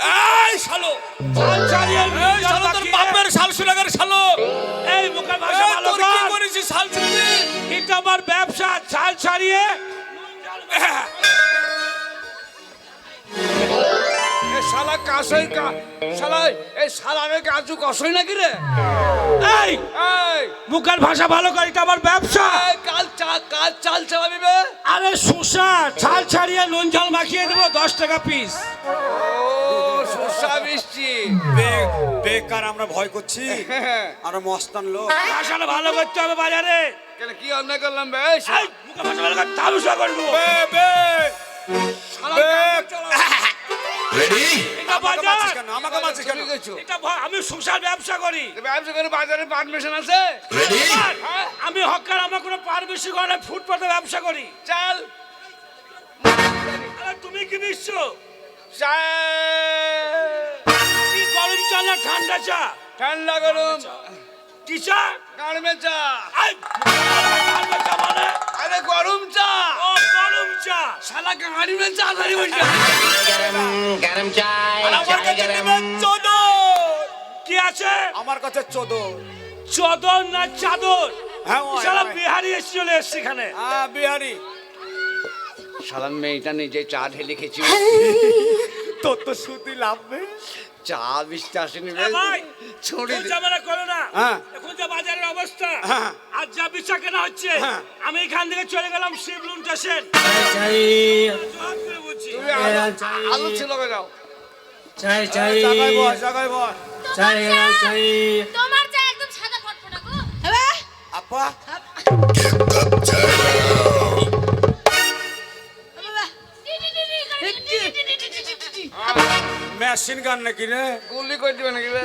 এই! শালো। চাল ছাড়িয়ে নুন এই শালো তোর বাপের শাল সুলাগার শালো? এই মুখে ভাষা ভালো তোর কি করেছিস শাল ছিড়বি এটা আমার ব্যবসা চাল ছাড়িয়ে শালা কাশই কা শালা এই শালা রে কাজু কষই নাকি রে? এই এই মুখের ভাষা ভালো কর এটা আমার ব্যবসা। এই, কাল চা কাল চাল চালাবি বে আরে শসা চাল ছাড়িয়ে নুন ঝাল মাখিয়ে দেবো দশ টাকা পিস সুসা বেকার আমরা ভয় করছি। আমরা মস্তান লোক। ভাষাটা ভালো করতে হবে বাজারে। কেন কি অন্যায় করলাম বে? এই মুখের ভাষা ভালো কর তামসা করব। বে বে এটা আমাকে বাজার। মারছিস কেন? আমাকে মারছিস কেন? এটা আমি শসার ব্যবসা করি। ব্যবসা করে বাজারে পারমিশন আছে? আর আমি হকার আমার কোনো পারমিশন করে ফুটপাতে ব্যবসা করি। চাল। তুমি কি নিচ্ছ? চাল। কি গরম চা না ঠান্ডা চা? ঠান্ডা গরম। কিসা গাড়মে চা গাড়মে চা মানে? আরে গরম চা ও গরম চা শালা গাড়মে চা ধরি চা আমার কাছে চোদর কি আছে? আমার কাছে চোদর চোদর না চাদর? হ্যাঁ, শালা বিহারি এসে চলে এসছে এখানে। হ্যাঁ বিহারি। শালা মেয়েটা নিজে চা ঢেলে খেয়েছি। তোর তো সুতি লাভবে? চা আসেনি এ ভাই ঝামেলা করো না। হ্যাঁ। এখন যা বাজারের অবস্থা হ্যাঁ। আর যা বিচা কেনা হচ্ছে হ্যাঁ। আমি এখান থেকে চলে গেলাম শিবলুন স্টেশন। আলু- ছিল যাও চাই চাই। বস বস। চাই চাই। তোমার চা একদম সাদা ফটফটা গো। আপা মেশিন গান নাকি রে? গুলি করে দিবে নাকি রে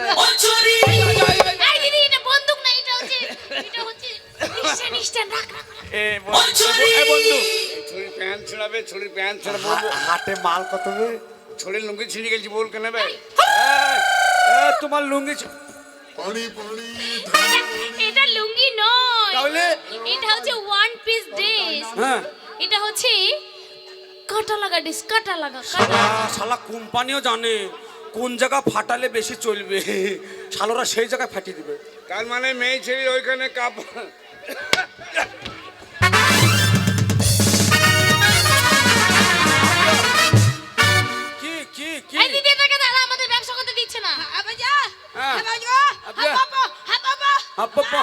এই দিদি এটা বন্দুক না এটা হচ্ছে এটা হচ্ছে নিশ্চয় নিশ্চয় রাখ রাখ। এ বন্ধু এ বন্ধু ছুরি প্যান্ট ছড়াবে ছুরি প্যান্ট ছড়াবো। হা- হাটে মাল কত বে? ছড়ি লুঙ্গি ছিঁড়ে গেছি বল কেন এ, তোমার লুঙ্গি এটা লুঙ্গি নয়। তাহলে? এটা হচ্ছে ওয়ান পিস ড্রেস হ্যাঁ। এটা হচ্ছে কাটা লাগা ডিস কাটা লাগা কাটা আহ, শালা কোম্পানিও জানে কোন জায়গা ফাটালে বেশি চলবে। শালোরা সেই জায়গায় ফাটিয়ে দিবে। তার মানে মেয়ে ছেলে ওইখানে কাপ কি কি কি? এই দিদি এটাকে দাঁড়া আমাদের ব্যবসা করতে দিচ্ছে না। আবে যা হ্যাঁ। আবে যা আবে। হাপ হাপ হাপ আব্বা।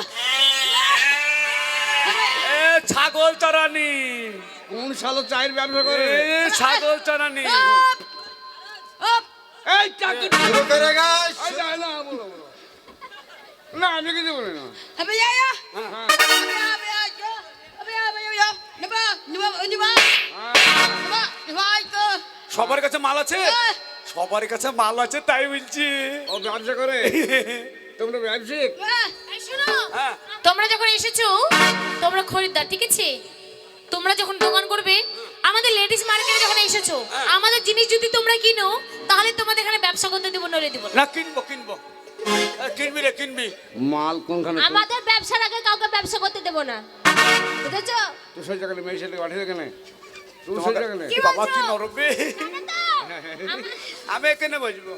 এ ছাগল চড়ানি কোন শালো চায়ের ব্যবসা করে? ছাগল চড়ানি এই চাকরি শুরু করে। গাছ। না বলো বলো। না আমি কিছু বলি না। আবে যা যা হ্যাঁ। আবে আবে যা আবে আবে যা নেবা নেবা নেবা। নেবা নেবা তো। সবার কাছে মাল আছে? সবার কাছে মাল আছে তাই বলছি। ও ব্যবসা করে? তোমরা ব্যবসায়িক? এই শোনো। হ্যাঁ। তোমরা যখন এসেছ তোমরা খরিদ্দার ঠিক আছে? তোমরা যখন দোকান করবে আমাদের লেডিস মার্কেটে যখন এসেছ আমাদের জিনিস যদি তোমরা কিনো তাহলে তোমাদের এখানে ব্যবসা করতে দেবো নড়ে দেবো না। কিনবো কিনবো। কিনবি রে কিনবি। মাল কোনখানে আমাদের ব্যবসার আগে কাউকে ব্যবসা করতে দেবো না। বুঝেছ? তুই সেই জায়গায় মেয়ে ছেলে পাঠিয়ে কেন? তুই সেই জায়গায় কি বাবা কি নরবে আমি এখানে বসবো।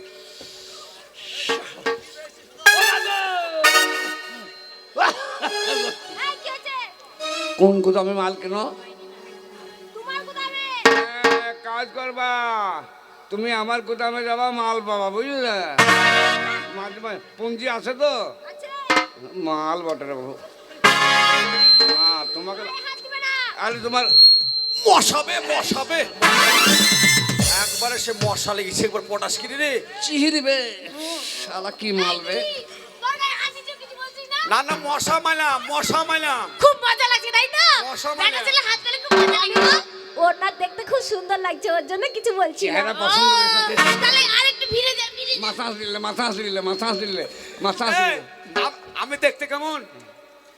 কোন গুদামে মাল কেন? তোমার গুদামে? কাজ করবা। তুমি আমার গুদামে যাবা মাল পাবা বুঝলে? মাঝে মাঝে পুঞ্জি আছে তো? মাল বটে বাবু। না তোমাকে। আরে তোমার মশাবে মশাবে। একবারে সে মশা লেগেছে একবার পটাশ কিনে রে চিহি দিবে শালা কি মাল বে। এই, তোর গায়ে হাত দিচ্ছ, কিছু বলছিস না? না মশা মাইলাম মশা খুব মজা লাগছে তাই তো? মশা মানে? ছেলে হাত পেলে খুব মজা লাগছে না? ওর না দেখতে খুব সুন্দর লাগছে ওর জন্য কিছু বলছি না। তাহলে আরেকটু ভিড়ে যা ভিড়ে মাসাজ দিলে মাসাজ দিলে মাসাজ দিলে মাসাজ দিলে। আমি দেখতে কেমন?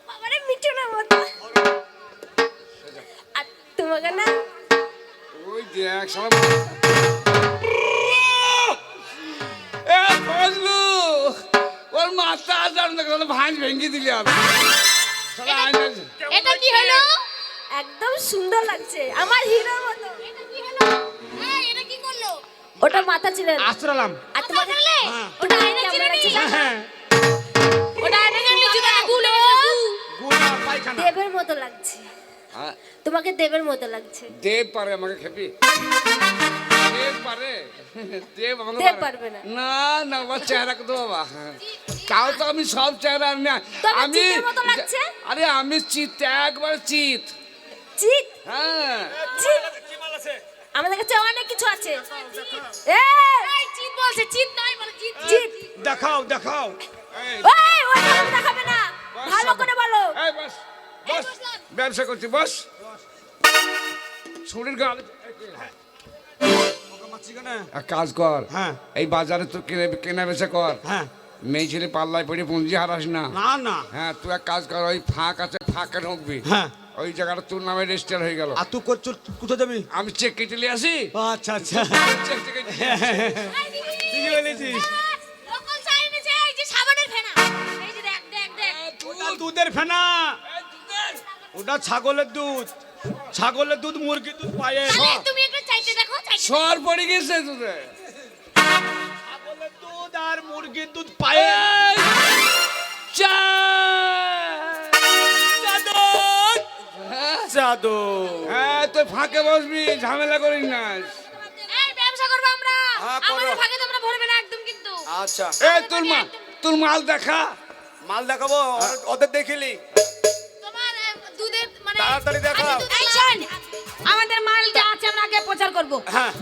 বাবারে মিঠুনের মতো আর তোমাকে না ওই দেখ সব এ ফজলু ওর মাথা না ভাঁজ ভেঙে দিলি আমি এটা কি হলো? একদম সুন্দর লাগছে। আমার হিরোর মতো। এটা কি হলো? এটা কি করল? ওটা মাথা ছিল আশ্রালাম আর ওটা আয়না ছিল নি হ্যাঁ ওটা আয়না ছিল জুতা গুলে দেবের মতো লাগছে। হ্যাঁ, তোমাকে দেবের মতো লাগছে। দেব পারে আমাকে খেপি পারে দেব দেব পারবে না। না না চেহারা কত বাবা তাও তো আমি সব চেহারা আমি তবে আমি? আরে আমি চিত একবার চিত চিত হ্যাঁ আমাদের কাছে অনেক কিছু আছে এই, এই চিত বলছে চিত নয় বলে চিত চিত দেখাও দেখাও এই, ওই ওই দেখাবে না ভালো করে বলো এই বস বস ব্যবসা করছি বস ছুরির গাল এক কাজ কর। হ্যাঁ। এই বাজারে তো কেনা বেচা কর। হ্যাঁ। মেয়ে ছেলে পাল্লায় পড়ে পুঁজি হারাস না। না না। হ্যাঁ তুই এক কাজ কর ওই ফাঁক আছে ফাঁকে ঢুকবি। হ্যাঁ। ওই জায়গাটা তোর নামে রেজিস্টার হয়ে গেল। আর তুই করছ কোথায় যাবি? আমি চেক কেটে নিয়ে আসি? আচ্ছা আচ্ছা। ঠিকই বলেছিস। লোকাল চাইনে যে এই যে সাবানের ফেনা। এই যে দেখ দেখ দেখ। ওটা দুধের ফেনা। ওটা ছাগলের দুধ। ছাগলের দুধ মুরগির দুধ পায়ে। তুমি একটু চাইতে দেখো চাইতে সর পড়ে গেছে তোদের। দুধ আর মুরগির দুধ পায়ে। জাদু হ্যাঁ তুই ফাঁকে বসবি ঝামেলা করিস না। এই ব্যবসা করব আমরা। হ্যাঁ, করো। আমাদের ভাগে তোমরা ভরবে না একদম কিন্তু। আচ্ছা। এ তোর মা তোর মাল দেখা। মাল দেখাবো ওদের- ওদের দেখিলি। তোমার দুধের মানে তাড়াতাড়ি শোন আমাদের মাল আগে প্রচার করব। হ্যাঁ।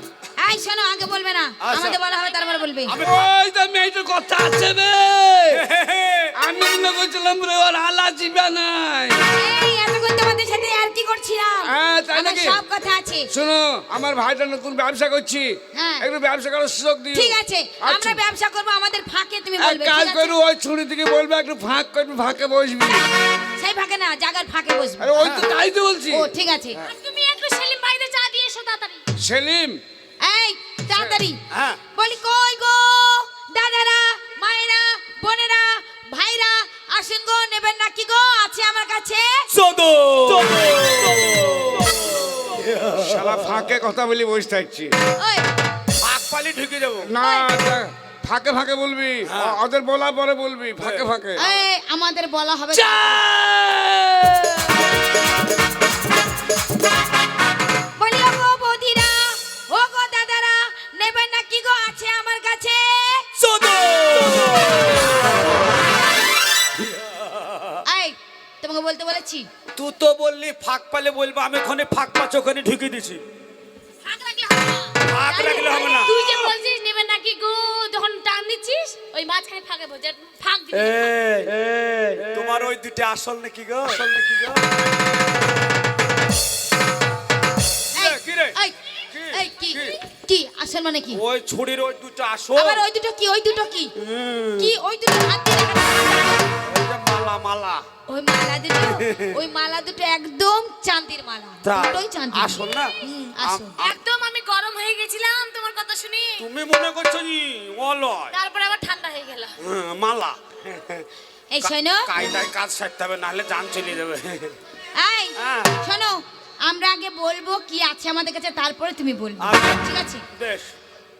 এই শোনো আগে বলবে না। আচ্ছা। আমাদের বলা হবে তারপর বলবে। ওই তো মেয়েটার কথা আছে বে। আমি মনে করছিলাম রে ওর আলা জিবা নাই। এই এতক্ষণ তোমাদের সাথে আর কি করছিলাম? হ্যাঁ, তাই নাকি? সব কথা আছে। শোনো আমার ভাইটা নতুন ব্যবসা করছি। হ্যাঁ। একটু ব্যবসা করার সুযোগ দিও। ঠিক আছে আচ্ছা। আমরা ব্যবসা করব আমাদের ফাঁকে তুমি এক বলবে কাজ? করু ওই ছুরি থেকে বলবে একটু ফাঁক করবি ফাঁকে বসবি। সেই ফাঁকে না জায়গার ফাঁকে বসবে। আরে ওই তো তাই তো বলছি। ও ঠিক আছে। তুমি একটু সেলিম। এই তাড়াতাড়ি। হ্যাঁ। বলি কই গো? দাদারা মায়েরা বোনেরা ভাইরা আসেন গো নেবেন নাকি গো? আছে আমার কাছে? শালা ফাঁকে কথা বলি বসে থাকছি। ওই। পাক পালি ঢুকে যাব। না ফাঁকে ফাঁকে বলবি। ও- ওদের বলা পরে বলবি ফাঁকে ফাঁকে। এই আমাদের বলা হবে নেবেন নাকি গো আছে আমার কাছে? এই তোমাকে বলতে বলেছি। তুই তো বললি ফাঁক পালে বলব আমি ওখানে ফাঁক পাচ্ছ ওখানে ঢুকে দিছি ফাঁক রাখলে হবে না। না। তুই যে বলছিস নেবেন নাকি গো যখন টান দিচ্ছিস ওই মাঝখানে ফাঁকে বোঝা ফাঁক দিবি। তোমার ওই দুটো আসল নাকি গো? আসল নাকি গো? এই, কি রে? এই, এই কি? কি? আসল মানে কি? ওই ছুরির ওই দুটো আসল। আবার ওই দুটো কি? ওই দুটো কি? কি? ওই দুটো হাত দিয়ে ওই যে মালা মালা। ওই মালা দুটো? ওই মালা দুটো একদম চাঁদির মালা। দুটোই চাঁদির। আসল না? আসল। একদম আমি গরম হয়ে গেছিলাম তোমার কথা শুনি। তুমি মনে করছ নি? অলয়। তারপরে আবার ঠান্ডা হয়ে গেল। মালা। এই শোনো। কায়দায় কাজ সারতে হবে নাহলে জান চলে যাবে। এই হ্যাঁ। শোনো আমরা আগে বলব কি আছে আমাদের কাছে তারপরে তুমি বলবে। আচ্ছা। ঠিক আছে?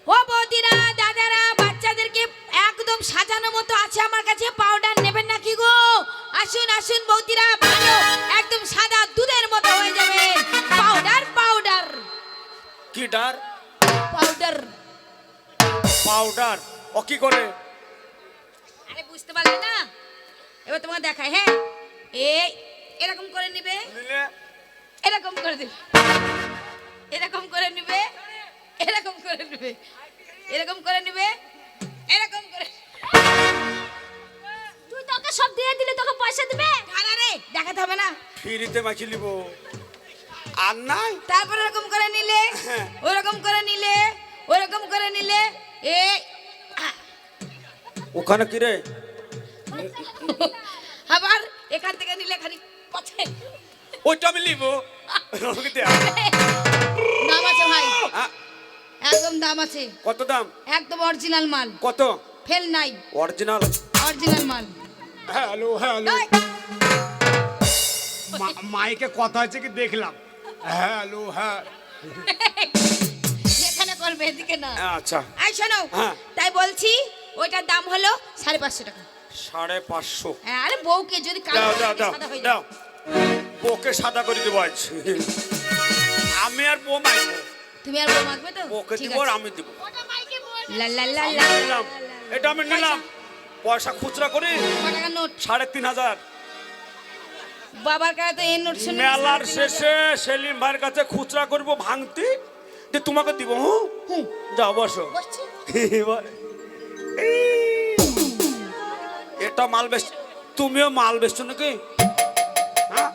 ও বৌদিরা দাদারা বাচ্চাদেরকে একদম সাজানো মতো আছে আমার কাছে পাউডার নেবেন নাকি গো? আসুন আসুন বৌদিরা ভালো একদম সাদা দুধের মতো হয়ে যাবে। Powder powder. কি ডার? পাউডার। পাউডার? ও কি করে? আরে বুঝতে পারলে না? এবার তোমাকে দেখায় হ্যাঁ? এই এরকম করে নিবে। নিলে? এরকম করে দিবে। এরকম করে নিবে এরকম করে নিবে। এরকম করে নিবে এরকম করে তুই তোকে সব দিয়ে দিলে তোকে পয়সা দিবে? কানা রে দেখাতে হবে না। ফিরিতে মাছি লিব আর নাই? তারপর এরকম করে নিলে ওরকম করে নিলে ওরকম করে নিলে এ ওখানে কি রে? আবার এখান থেকে নিলে খালি পথে। ওইটা আমি দে। দাম আছে ভাই। হ্যাঁ, একদম দাম আছে। কত দাম? একদম অরিজিনাল মাল। কত? ফেল নাই। অরিজিনাল অরিজিনাল মাল। Hello hello. মাইকে কথা হচ্ছে কি দেখলাম। হ্যালো হ্যাঁ। এখানে করবে এদিকে না। আচ্ছা। এই শোনো হ্যাঁ। তাই বলছি ওইটার দাম হলো সাড়ে পাঁচশো টাকা। সাড়ে পাঁচশো। হ্যাঁ, আরে বউকে যদি দাও দাও দাও বউকে সাদা করে দেবো আজ। আমি আর বউ মাইবো। তুমি আর বউ মাখবে তো? বউকে দিব আর আমি দিব। লা লা লা লা। নিলাম। এটা আমি নিলাম। পয়সা খুচরা করি টাকা নোট। সাড়ে তিন হাজার। বাবার কাছে তো এই নোট শুনে মেলার শেষে সেলিম ভাইয়ের কাছে খুচরা করব ভাঙতি। যে তোমাকে দিব হুঁ। যাও বসো। এটা মাল বেচ তুমিও মাল বেচছো নাকি? হ্যাঁ?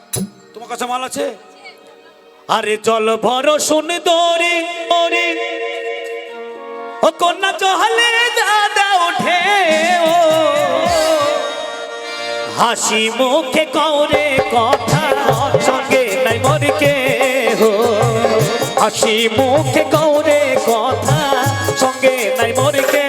তোমার কাছে মাল আছে? আরে জল ভর শুনে দরি দরি ও কন্যা চহলে দাদা ওঠে, ও। হাসি মুখে কৌরে কথা, সঙ্গে নাই মরকে হো হাসি মুখে কৌরে কথা, সঙ্গে নাই মরকে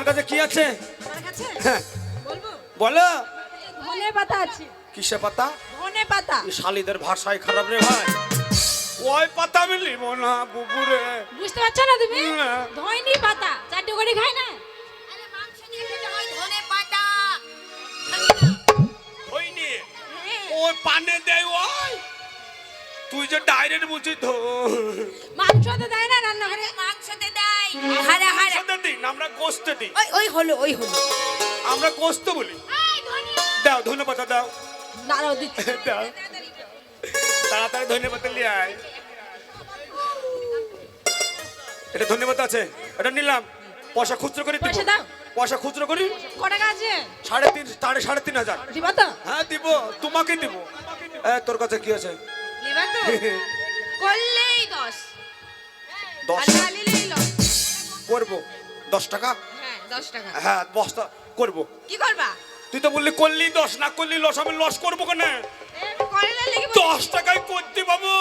তোমার কাছে কি আছে? হ্যাঁ। বলো। ধনে পাতা আছে। কিসে পাতা? ধনে পাতা। শালিদের ভাষায় খারাপ রে ভাই। ওই পাতা আমি লিব না বুবুরে। বুঝতে পারছ না তুমি? না। ধয়নি পাতা। চারটে করে খায় না। আরে মাংস দিয়ে খেতে হয় ধনে পাতা। হইনি ওই পানে দেয় ওই। তুই যে ডাইরেক্ট বুঝি তো মাংস তো দেয় না রান্না করে মাংস মাংসতে দেয়। হারে হারে। দিন আমরা গোস্ত দিই। ওই ওই হলো ওই হলো। আমরা গোস্ত বলি। দাও ধন্যবাদ দাও দাঁড়াও দিচ্ছি। দাও। তাড়াতাড়ি ধন্যবাদ নিয়ে আয়। এটা ধন্যবাদ আছে। এটা নিলাম। পয়সা খুচরো করে পয়সা দাও। পয়সা খুচরো করি? ক টাকা আছে? সাড়ে তিন সাড়ে সাড়ে তিন হাজার। দিবা তো? হ্যাঁ দিব। তোমাকে দিব। এ, তোর কাছে কি আছে? লিবা তো করলেই দশ। দশ। আর লস। করব। দশ টাকা? হ্যাঁ দশ টাকা। হ্যাঁ বস্তা করব। কি করবা? তুই তো বললি করলি দশ না করলি লস আমি লস করব কেন? দশ টাকায় করতে পাবো।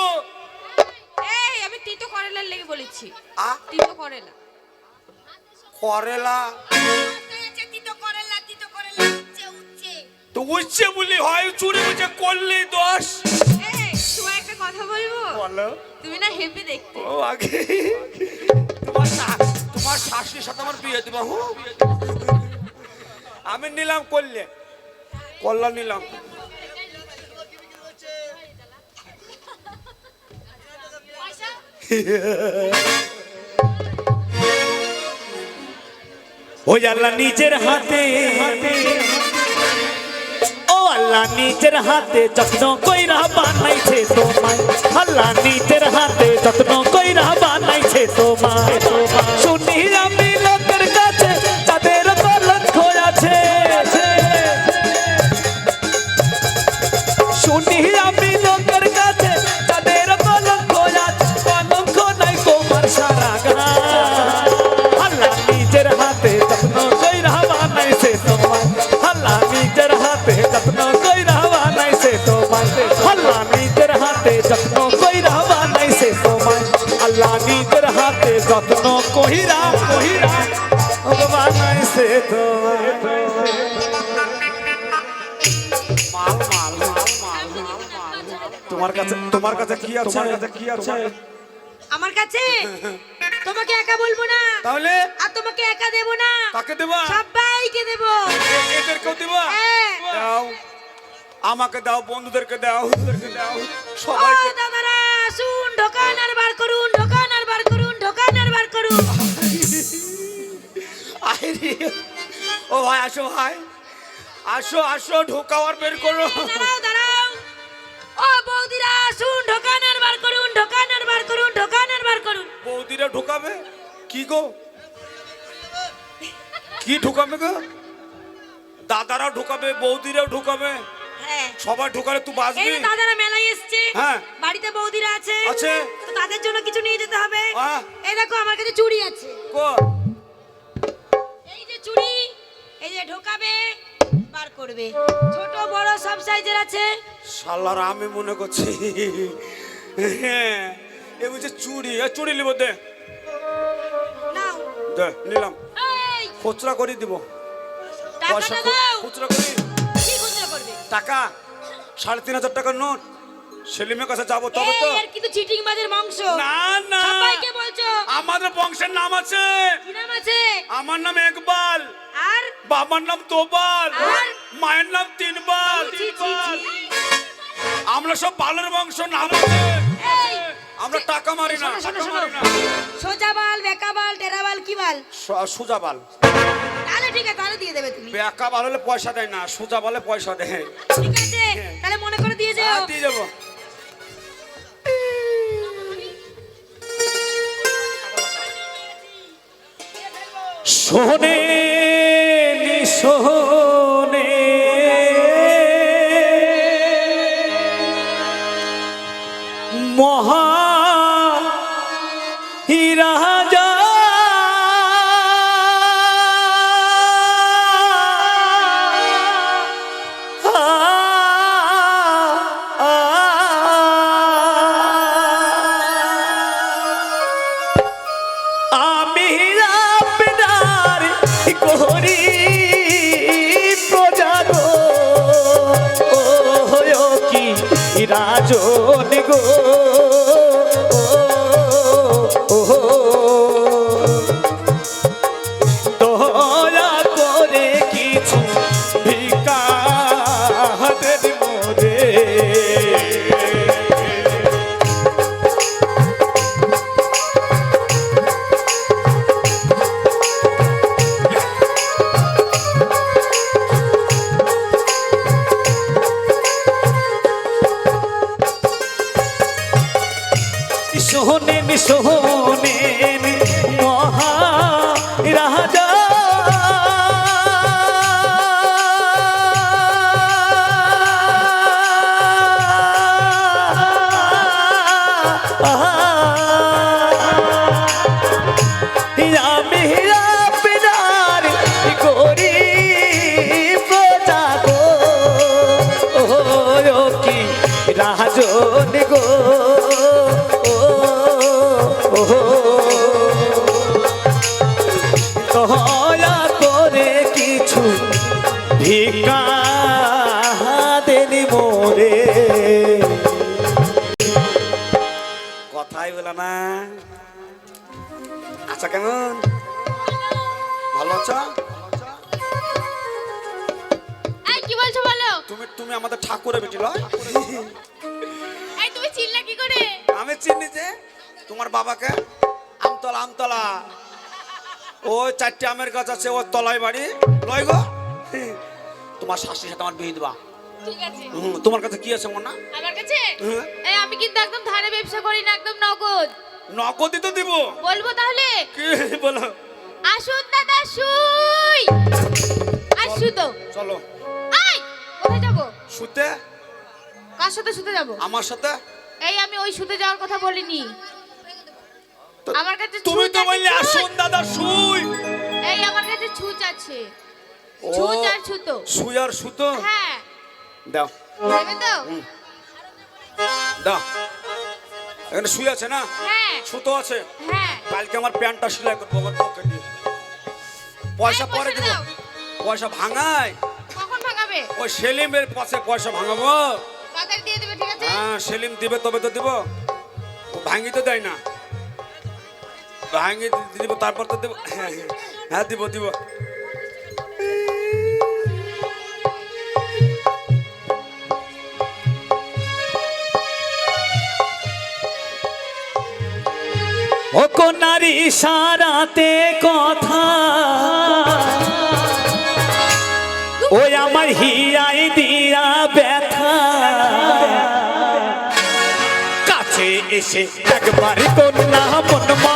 এই আমি তিতো করেলার লেগে বলেছি। আ? তিতো করেলা। করেলা? তিতো করেলা তিতো করেলা উচ্চে উচ্চে তো উচ্ছে বলি হয় চুরি করলি দশ। কথা বলব? বলো। তুমি না হেভি দেখতে। ও আগে। তোমার তোমার শাশুড়ির সাথে আমার বিয়ে দিবা হু আমি নিলাম করলে কল্যাণ নিলাম। ওই আল্লাহ নিজের হাতে ও আল্লাহ নিজের হাতে যত্ন কইরা বানাইছে তোমায়। আল্লাহ নিজের হাতে যত্ন কইরা বানাইছে তোমায়। তোমায় আমি যত্ন কইরা কইরা বানাইছে তোমার কাছে তোমার কাছে কি আছে? তোমার কাছে কি আছে? আমার কাছে? তোমাকে একা বলব না। তাহলে? আর তোমাকে একা দেবো না। কাকে দেবা? সবাইকে দেবো। এদেরকেও দেবা? হ্যাঁ। দাও। আমাকে দাও বন্ধুদেরকে দাও। ওদেরকে দাও সবাইকে দাদারা আসুন ঢোকান আর বার ও ভাই আসো ভাই। আসো আসো ঢোকাও আর বের করো। দাঁড়াও দাঁড়াও। ও বৌদিরা আসুন ঢোকান আর বার করুন ঢোকান আর বার করুন ঢোকান আর বার করুন। বৌদিরা ঢোকাবে? কি গো? কি ঢোকাবে গো? দাদারাও ঢোকাবে বৌদিরাও ঢোকাবে। হ্যাঁ। সবাই ঢুকালে তুই এই বাঁচবি দাদারা মেলায় এসছে। হ্যাঁ। বাড়িতে বৌদিরা আছে। আছে। তো তাদের জন্য কিছু নিয়ে যেতে হবে। হ্যাঁ। এই দেখো আমার কাছে চুড়ি আছে। কো এই যে ঢোকাবে বার করবে। ছোট বড় সব সাইজের আছে? শালার আমি মনে করছি হ্যাঁ এ বুঝছে চুড়ি এ চুড়ি নিব দে। নাও। দে নিলাম। খুচরা করে দিব। পয়সা খুচরা করি। কি খুচরো করবে? টাকা। সাড়ে তিন হাজার টাকার নোট। সেলিমের কাছে যাব তবে তো কিন্তু চিটিং বাজের মাংস। না না। সবাইকে বলছো। আমাদের বংশের নাম আছে। কি নাম আছে? আমার নাম একবাল আর বাবার নাম দোবাল আর? মায়ের নাম ছি। আমরা সব বালের বংশ নাম আছে আমরা টাকা মারি না। সোজা বাল বেকা বাল টেরা বাল কি বাল? স- সুজা বাল। তাহলে ঠিক আছে তাহলে দিয়ে দেবে তুমি। বেকা বাল হলে পয়সা দেয় না সুজা বালে পয়সা দেয়। ঠিক আছে তাহলে মনে করে দিয়ে যাও। হ্যাঁ, দিয়ে যাব সোনে সোনে মহা গো শোনেন শোনেন মহা কি বলছো বলো? তুমি তুমি আমাদের ঠাকুরের বেটি লয়। এই তুমি চিল্লা কি করে? আমি চিনি যে তোমার বাবাকে আমতলা আমতলা। ওই চারটে আমের গাছ আছে ওর তলায় বাড়ি। লয় গো তোমার শাশুড়ির সাথে আমার বিয়ে দিবা। ঠিক আছে। তোমার কাছে কি আছে মনে আমার কাছে? এই আমি কিন্তু একদম ধারে ব্যবসা করি না একদম নগদ। নগদই তো দিব। বলব তাহলে? কি বলো? আসুন দাদা শুই। আসু তো চলো। শুতে? কার সাথে শুতে যাব? আমার সাথে? এই আমি ওই শুতে যাওয়ার কথা বলিনি। আমার কাছে তুমি তো বললে। আসুন দাদা শুই! এই আমার কাছে ছুঁচ আছে। ছুঁচ আর ছুতো শুই আর সুতো? হ্যাঁ। দাও। দেবে তো? দাও। এখানে শুই আছে না? হ্যাঁ। সুতো আছে? হ্যাঁ। কালকে আমার প্যান্টটা সেলাই করব আমার পকেট দিয়ে পয়সা পরে পয়সা দেবো। পয়সা ভাঙায়? ভাগাবে ওই সেলিমের পাশে পয়সা ভাঙাবো। তাড়াতাড়ি দিয়ে দেবে ঠিক আছে? হ্যাঁ সেলিম দিবে তবে তো দিব। ও ভাঙি তো দেয় না। ভাঙি দিব তারপর তো দেবো। হ্যাঁ, হ্যাঁ, হ্যাঁ দিব দিব। ও নারী সারাতে কথা। এসে একবার কন্যা মন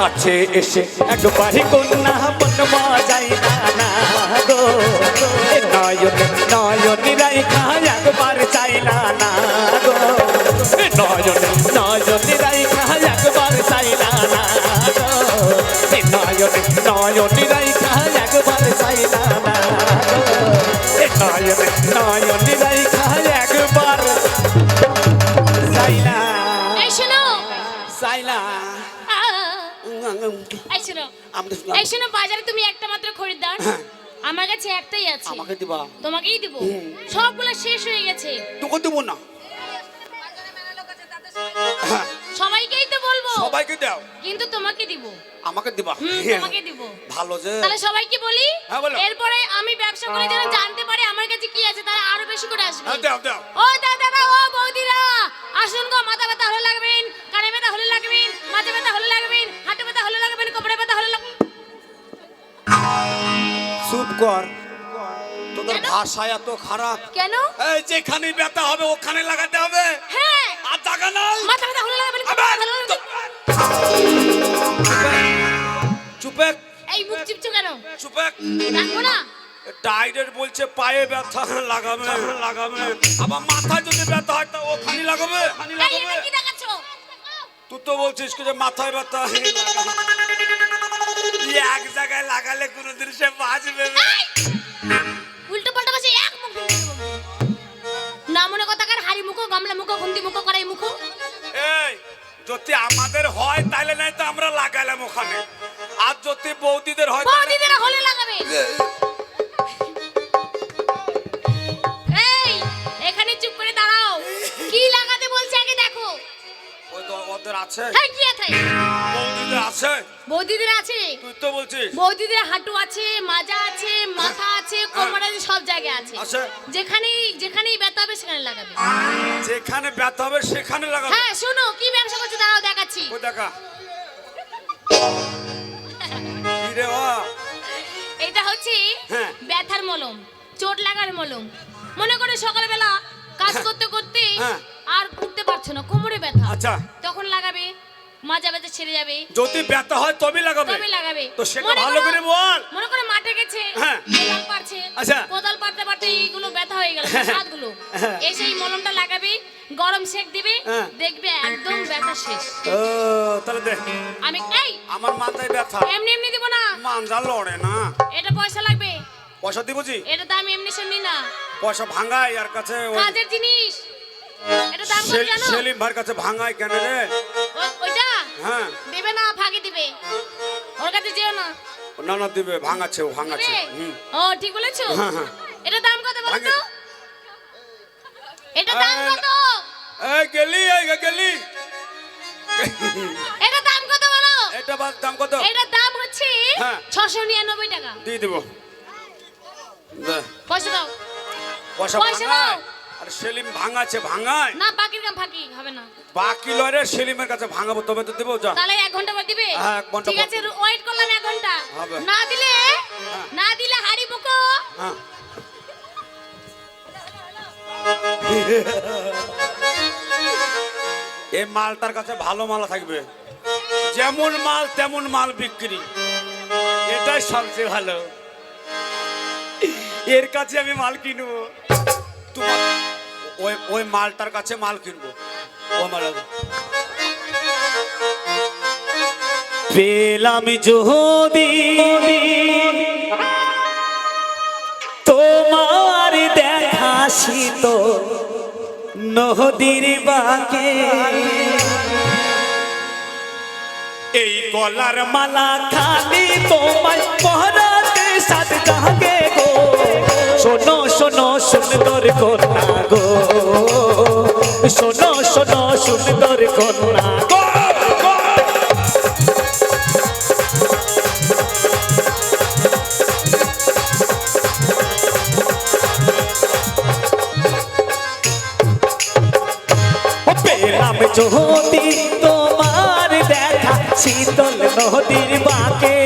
কাছে এসে একবারই কন্যা বনমা যাই না গো। নয়ন নয়ন রাইখা একবার চাই না গো। নয়ন নয়ন রাইখা একবার চাই না গো। নয়ন নয়ন রাইখা এই শোনো বাজারে তুমি একটা মাত্র খরিদ্দার। আমার কাছে একটাই আছে। আমাকে দিবা? তোমাকেই দিব। সবগুলো শেষ হয়ে গেছে। তোকে দেবো না। হ্যাঁ, সবাইকেই তো বলব। সবাইকে দাও। কিন্তু তোমাকে দিব। আমাকে দিবা? তোমাকে দিব। ভালো যে। তাহলে সবাইকে বলি? হ্যাঁ, বলো। এরপরে আমি ব্যবসা করে যেন জানতে পারে আমার কাছে কি আছে তারা আরও বেশি করে আসবে। হ্যাঁ, দাও দাও। ও দাদারা ও বৌদিরা আসুন গো মাথা ব্যথা হলে লাগবেন কানে ব্যথা হলে লাগবেন মাথা ব্যথা হলে লাগবেন হাঁটু ব্যথা হলে লাগবেন কোমরে ব্যথা হলে চুপ কর। তোদের ভাষা এত খারাপ। কেন? এই যেখানে ব্যথা হবে ওখানে লাগাতে হবে। হ্যাঁ। আর জায়গা নাই। মাথা ব্যথা হলে লাগবেন কোমরে আবার। ব্যথা হলে লাগবেন। চুপে এই মুখ চিপছো কেন? চুপে রাখব না? ডাইরেক্ট বলছে পায়ে ব্যথা লাগাবে লাগাবে। আবার মাথায় যদি ব্যথা হয় তা ওখানে লাগাবে। ওখানে লাগাবে তুই তো বলছিস যে মাথায় ব্যথা কোনোদিন সে বাঁচবে। উল্টো পাল্টা বসে এক মুখ না। মনে কথা কার হাড়ি মুখো গামলা মুখো খুন্তি মুখো কড়াই মুখো। এই যদি আমাদের হয় তাহলে নাই তো আমরা লাগালাম ওখানে। আর যদি বৌদিদের হয় বৌদিদের হলে লাগাবে। এই এখানে চুপ করে দাঁড়াও। কি লাগাতে বলছে আগে দেখো। ওই তো ওদের আছে। হ্যাঁ কি আছে? বৌদিদের আছে। বৌদিদের আছে? তুই তো বলছিস? বৌদিদের হাঁটু আছে মাজা আছে মাথা আছে কোমর আছে সব জায়গায় আছে। আছে। যেখানেই যেখানেই ব্যথা হবে সেখানে লাগাবে। যেখানে ব্যথা হবে সেখানে লাগাবে। হ্যাঁ শোনো কি ব্যবসা করছে? দাঁড়াও দেখাচ্ছি। ওই দেখা। কি রে ও? এটা হচ্ছে হ্যাঁ। ব্যথার মলম চোট লাগার মলম। মনে করে সকালবেলা কাজ করতে করতে হ্যাঁ। আর উঠতে পারছ না কোমরে ব্যথা। আচ্ছা। তখন লাগাবে। মাজা ব্যথা ছেড়ে যাবে। যদি ব্যথা হয় তবে লাগাবে। তবে লাগাবে। তো সেটা ভালো করে বল। মনে করে মাঠে গেছে হ্যাঁ। কোদাল পারছে আচ্ছা। কোদাল পারতে পারতে এইগুলো ব্যথা হয়ে গেল হাতগুলো। হ্যাঁ। এসে এই মলমটা লাগাবে গরম সেক দিবে হ্যাঁ। দেখবে একদম ব্যথা শেষ। ও তাহলে দেখ। আমি এই আমার মাথায় ব্যথা। এমনি এমনি দিব না। মানজা লড়ে না। এটা পয়সা লাগবে। পয়সা দিব জি। এটা আমি এমনি সেমনি না। পয়সা ভাঙাই আর কাছে কাজের জিনিস। এটা দাম কত জানো? সেলিম ভাইয়ের কাছে ভাঙাই কেন রে? হ্যাঁ। দেবে না ফাঁকি দিবে। ওর কাছে যেও না। না না দিবে ভাঙাচ্ছে ও ভাঙাচ্ছে। দিবে? হুম। ও ঠিক বলেছ? হ্যাঁ, হ্যাঁ। এটা দাম কত বলো তো? এটা দাম কত? এই গেলি এই গেলি। এটা দাম কত বলো? এটা দাম কত? এটার দাম হচ্ছে হ্যাঁ। ছশো নিরানব্বই টাকা। দিয়ে দেবো। পয়সা দাও। পয়সা দাও। সেলিম ভাঙাচ্ছে ভাঙায়? না বাকির কাম ফাঁকি হবে না। বাকি লরে সেলিমের কাছে ভাঙাবো তবে তো দেবো যা। তাহলে এক ঘণ্টা পর দিবে? হ্যাঁ, এক ঘণ্টা ঠিক আছে ওয়েট করলাম এক ঘণ্টা। হবে। না দিলে না দিলে হাড়ি মুখো হ্যাঁ। এই মালটার কাছে ভালো মাল থাকবে। যেমন মাল তেমন মাল বিক্রি। এটাই সবচেয়ে ভালো। এর কাছে আমি মাল কিনবো। তোমার ওই ওই মালটার কাছে মাল কিনবো। পেলাম যদি তোমার দেখা শীত নদীর বাকে। এই গলার মালা খালি তোমায় পহরাতে জাগে গো। শোনো শোনো, সুন্দর কন্যা গো। শোনো শোনো সুন্দর কন্যা পেলাম যদি তোমার দেখা শীতল নদীর বাকে।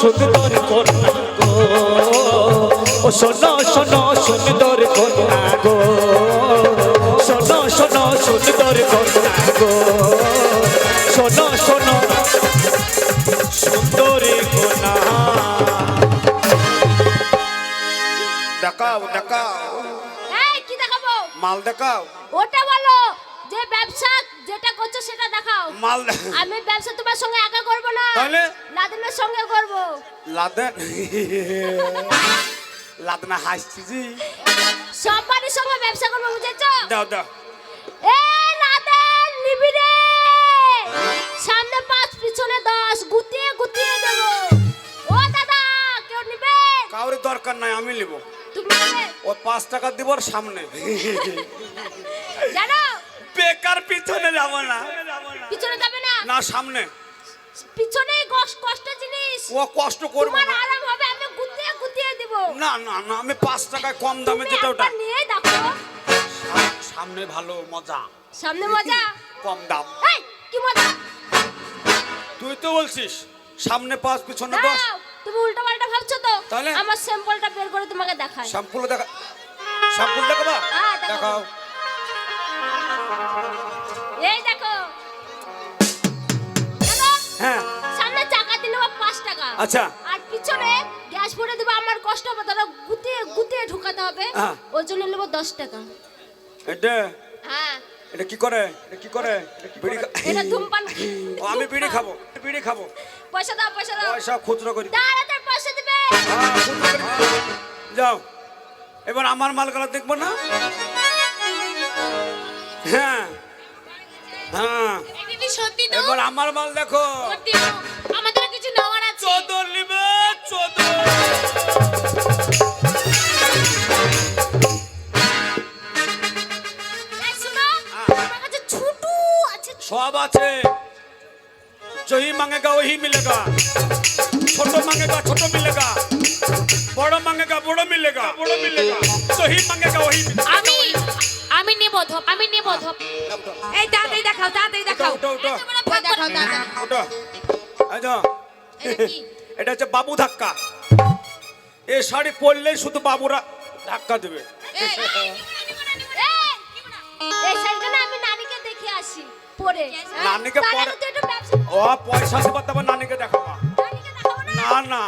সুন্দর কন্যা গো। ও শোনো শোনো সুন্দর কন্যা গো। শোনো শোনো সুন্দর কন্যা গো। শোনো শোনো সুন্দরী কন্যা। দেখাও দেখাও। এই কি দেখাবো? মাল দেখাও। ওটা বলো যে ব্যবসা যেটা করছ সেটা দেখাও। মাল আমি ব্যবসা তোমার সঙ্গে একা করব না। তাহলে? লাদেনের সঙ্গে করব। লাদেন? লাদনা হাসছি জি। সবারই সঙ্গে ব্যবসা করব বুঝেছ? দাও দাও। এ লাদেন নিবি রে। সামনে পাঁচ পিছনে দশ। গুতিয়ে গুতিয়ে দেবো। ও দাদা কেউ নিবে? কাউরে দরকার নাই আমি নিব। তুমি ও পাঁচ টাকা দিব সামনে। জানো বেকার পিছনে যাব না। পিছনে যাবে না? না সামনে। পিছনে কষ্ট জিনিস। ও কষ্ট করব তোমার না। আরাম হবে আমি গুতিয়ে গুতিয়ে দিব। না না না আমি পাঁচ টাকায় কম দামে যেটা ওটা। নিয়ে দেখো। সামনে ভালো মজা। সামনে মজা? কম দাম। এই কি মজা? তুই তো বলছিস সামনে পাঁচ পিছনে দশ। তুমি উল্টো পাল্টা ভাবছ তো? তাহলে? আমার স্যাম্পলটা বের করে তোমাকে দেখাই। শ্যাম্পুল দেখা শ্যাম্পুল দেখাবা? হ্যাঁ, দেখাও। এই দেখো। হ্যাঁ। সামনে চাকা দিলে পাঁচ টাকা। আচ্ছা। আর পিছনে গ্যাস ভরে দেবো আমার কষ্ট হবে তাহলে গুতিয়ে গুতিয়ে ঢুকাতে হবে। হ্যাঁ। ওর জন্য নেব দশ টাকা। এটা? হ্যাঁ। এটা কি করে? এটা কি করে? বিড়ি এটা ধূমপান। ও, আমি বিড়ি খাব। বিড়ি খাব। পয়সা দাও পয়সা দাও। পয়সা খুচরো করি। তাড়াতাড়ি পয়সা দিবে। হ্যাঁ, যাও। এবার আমার মালগুলো দেখব না? হ্যাঁ। হ্যাঁ। সত্যি তো? এবার আমার মাল দেখো। হ্যাঁ। আছে? সব আছে। যহি মাঙ্গেগা ওহি মিলেগা। ছোট মাঙ্গেগা ছোট মিলেগা। বড় মাঙ্গেগা বড় মিলেগা। বড় মিলেগা যহি মাঙ্গেগা ওহি আমি আমি নেব ধপ আমি নেব ধপ এই তাড়াতাড়ি দেখাও তাড়াতাড়ি দেখাও উঠো উঠো ওই দেখাও উঠো। এটা কি? এটা হচ্ছে বাবু ধাক্কা এই শাড়ি পরলেই শুধু বাবুরা ধাক্কা দেবে এই, এই শাড়িটা না আমি নানিকে দেখে আসি পরে নানিকে পরে- ও পয়সা দেবার তারপর নানিকে দেখাবা না না